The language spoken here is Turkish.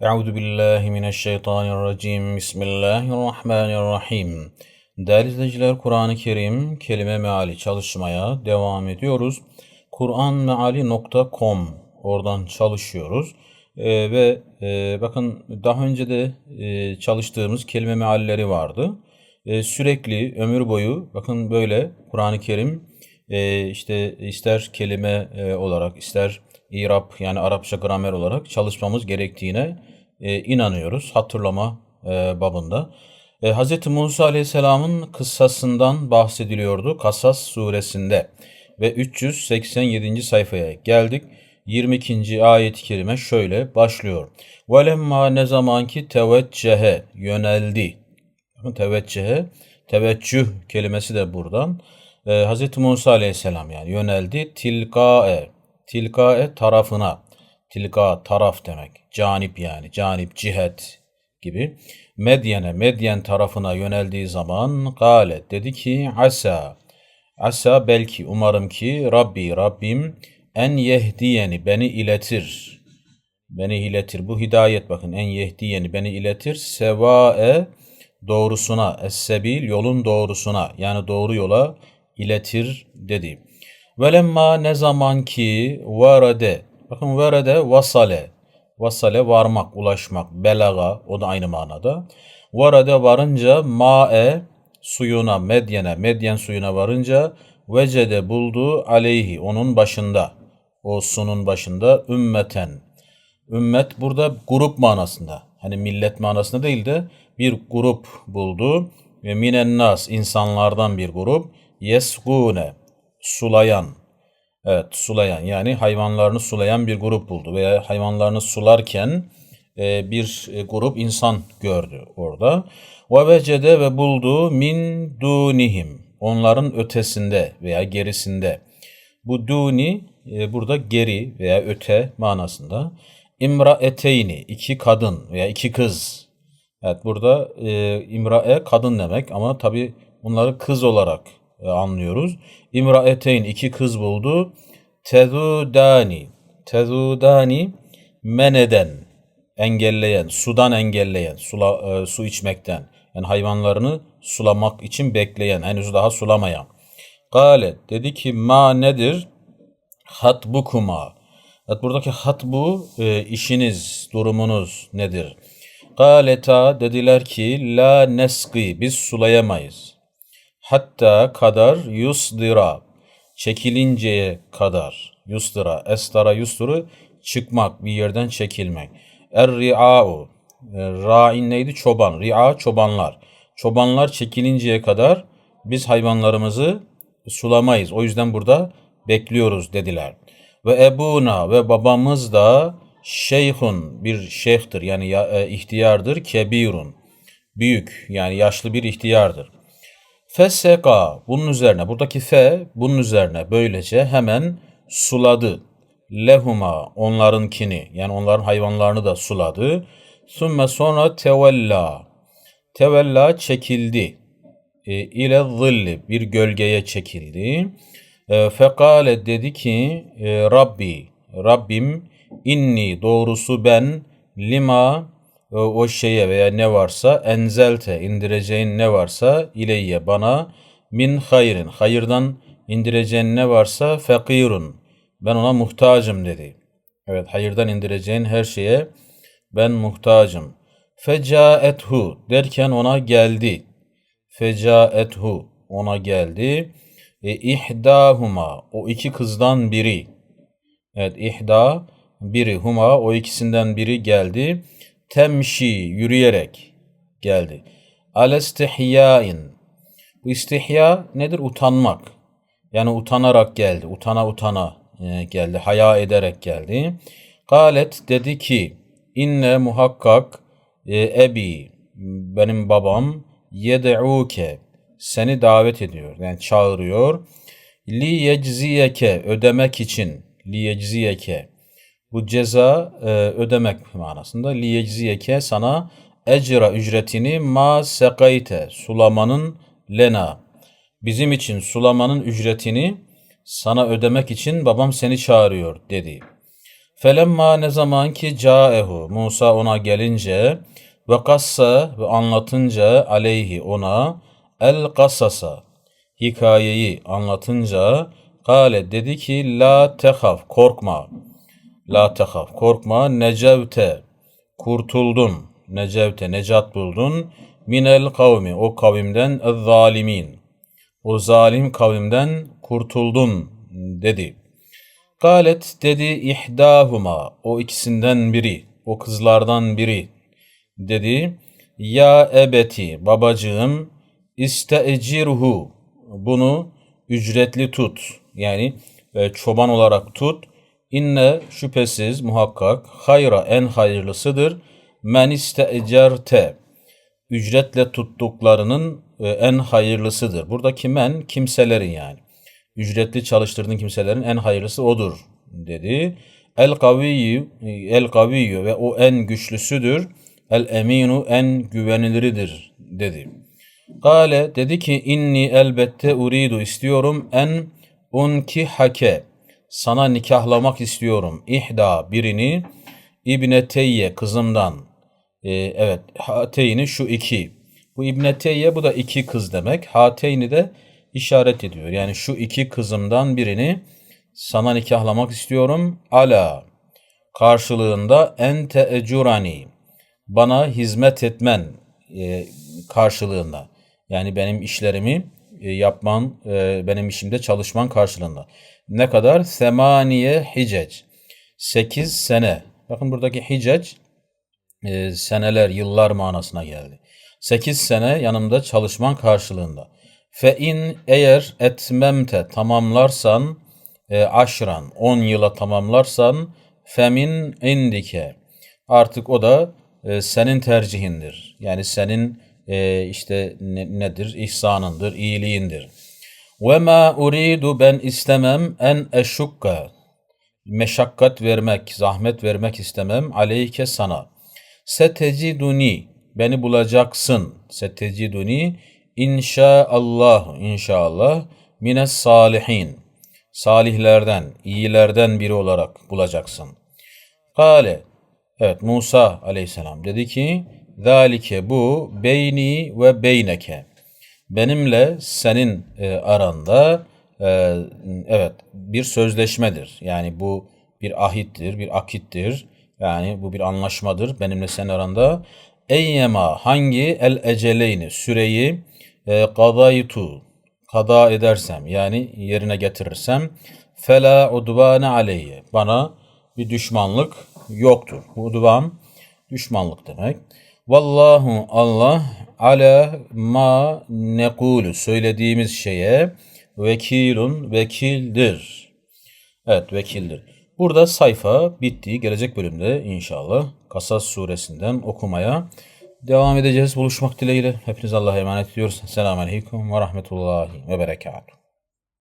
Euzu billahi mineşşeytanirracim. Bismillahirrahmanirrahim. Değerli izleyiciler, Kur'an-ı Kerim kelime meali çalışmaya devam ediyoruz. Kur'anmeali.com oradan çalışıyoruz. Ee, ve e, bakın daha önce de e, çalıştığımız kelime mealleri vardı. E, sürekli ömür boyu bakın böyle Kur'an-ı Kerim e, işte ister kelime e, olarak ister İrab yani Arapça gramer olarak çalışmamız gerektiğine e, inanıyoruz hatırlama e, babında. E, Hz. Musa Aleyhisselam'ın kıssasından bahsediliyordu Kasas suresinde ve 387. sayfaya geldik. 22. ayet-i kerime şöyle başlıyor. Velemma ne zaman ki teveccühe yöneldi. Bakın teveccühe, teveccüh kelimesi de buradan. Ee, Hz. Musa aleyhisselam yani yöneldi tilkae, tilkae tarafına. Tilka taraf demek. Canip yani. Canip, cihet gibi. Medyen'e, Medyen tarafına yöneldiği zaman gale dedi ki asa. Asa belki umarım ki Rabbi, Rabbim en yehdiyeni beni iletir. Beni iletir. Bu hidayet bakın en yehdiyeni beni iletir. Sevae doğrusuna, es-sebil yolun doğrusuna yani doğru yola iletir dedi. Velemma ne zaman ki varade bakın varade vasale vasale varmak, ulaşmak, belaga o da aynı manada. Varade varınca ma'e suyuna, medyene, medyen suyuna varınca vecede buldu aleyhi onun başında. O sunun başında ümmeten. Ümmet burada grup manasında. Hani millet manasında değil de bir grup buldu. Ve minen insanlardan bir grup. Yesgune sulayan. Evet sulayan yani hayvanlarını sulayan bir grup buldu. Veya hayvanlarını sularken e, bir e, grup insan gördü orada. Ve vecede ve buldu min dunihim. Onların ötesinde veya gerisinde. Bu duni e, burada geri veya öte manasında. İmraeteyni iki kadın veya iki kız. Evet burada e, imrae kadın demek ama tabi bunları kız olarak anlıyoruz. İmraeteyn iki kız buldu. Tezudani. Tezudani meneden engelleyen, sudan engelleyen, sula, e, su içmekten. Yani hayvanlarını sulamak için bekleyen, henüz daha sulamayan. Gale dedi ki ma nedir? Hatbukuma. Evet, buradaki hatbu e, işiniz, durumunuz nedir? Galeta dediler ki la neski biz sulayamayız. Hatta kadar yusdira çekilinceye kadar yusdira estara yusturu çıkmak bir yerden çekilmek. Er ri'a'u e, ra'in neydi? Çoban. Ri'a çobanlar. Çobanlar çekilinceye kadar biz hayvanlarımızı sulamayız. O yüzden burada bekliyoruz dediler. Ve ebuna ve babamız da şeyhun bir şeyhtir yani ya, e, ihtiyardır kebirun büyük yani yaşlı bir ihtiyardır. Feseka bunun üzerine buradaki fe bunun üzerine böylece hemen suladı. Lehuma onlarınkini yani onların hayvanlarını da suladı. Sümme sonra tevella tevella çekildi. E, ile zilli bir gölgeye çekildi. E, fekale dedi ki e, Rabbi Rabbim inni doğrusu ben lima o şeye veya ne varsa enzelte indireceğin ne varsa ileyye bana min hayrin hayırdan indireceğin ne varsa fakirun ben ona muhtacım dedi. Evet hayırdan indireceğin her şeye ben muhtacım. Fecaethu derken ona geldi. Fecaethu ona geldi. E, ihdahuma o iki kızdan biri. Evet ihda biri huma o ikisinden biri geldi. Temşi yürüyerek geldi. Alestihyain bu istihya nedir? Utanmak. Yani utanarak geldi. Utana utana e, geldi. Haya ederek geldi. Galet dedi ki inne muhakkak e, ebi benim babam yed'uke seni davet ediyor. Yani çağırıyor. Li yecziyeke ödemek için li yecziyeke bu ceza e, ödemek manasında. Li yecziyeke sana ecra ücretini ma sekayte sulamanın lena. Bizim için sulamanın ücretini sana ödemek için babam seni çağırıyor dedi. Felemma ne zaman ki caehu Musa ona gelince ve kassa ve anlatınca aleyhi ona el kasasa hikayeyi anlatınca kale dedi ki la tehaf korkma la tehaf korkma. Necevte. Kurtuldun. Necevte. Necat buldun. Minel kavmi. O kavimden zalimin o zalim kavimden kurtuldun dedi. Galet dedi ihdahuma o ikisinden biri. O kızlardan biri dedi. Ya ebeti babacığım isteecirhu bunu ücretli tut. Yani e, çoban olarak tut inne şüphesiz muhakkak hayra en hayırlısıdır men isteecerte ücretle tuttuklarının e, en hayırlısıdır. Buradaki men kimselerin yani. Ücretli çalıştırdığın kimselerin en hayırlısı odur dedi. El kaviyyu el kaviyyu ve o en güçlüsüdür. El eminu en güveniliridir dedi. Kale dedi ki inni elbette uridu istiyorum en unki hake sana nikahlamak istiyorum. İhda birini İbneteyye kızımdan. Ee, evet hateyni şu iki. Bu İbneteyye bu da iki kız demek. Hateyni de işaret ediyor. Yani şu iki kızımdan birini sana nikahlamak istiyorum. Ala karşılığında ente ecurani bana hizmet etmen e, karşılığında. Yani benim işlerimi yapman, e, benim işimde çalışman karşılığında. Ne kadar? Semaniye hicec. 8 sene. Bakın buradaki hicec e, seneler, yıllar manasına geldi. 8 sene yanımda çalışman karşılığında. Fe in eğer etmemte tamamlarsan e, aşran 10 yıla tamamlarsan femin indike artık o da e, senin tercihindir. Yani senin e, işte ne, nedir? İhsanındır, iyiliğindir. Ve ma uridu ben istemem en eşukka meşakkat vermek, zahmet vermek istemem aleyke sana. Seteciduni beni bulacaksın. Seteciduni inşaallah inşallah mines salihin. Salihlerden, iyilerden biri olarak bulacaksın. Kale Evet Musa aleyhisselam dedi ki Zalike bu beyni ve beyneke. Benimle senin e, aranda e, evet bir sözleşmedir. Yani bu bir ahittir, bir akittir. Yani bu bir anlaşmadır benimle senin aranda. Eyyema hangi el eceleyni süreyi e, kadaytu kada edersem yani yerine getirirsem fela udvane aleyye bana bir düşmanlık yoktur. Udvan düşmanlık demek. Vallahu Allah ala ma nekulu söylediğimiz şeye vekilun vekildir. Evet vekildir. Burada sayfa bitti. Gelecek bölümde inşallah Kasas suresinden okumaya devam edeceğiz. Buluşmak dileğiyle. Hepiniz Allah'a emanet ediyoruz. Selamun Aleyküm ve Rahmetullahi ve Berekatuhu.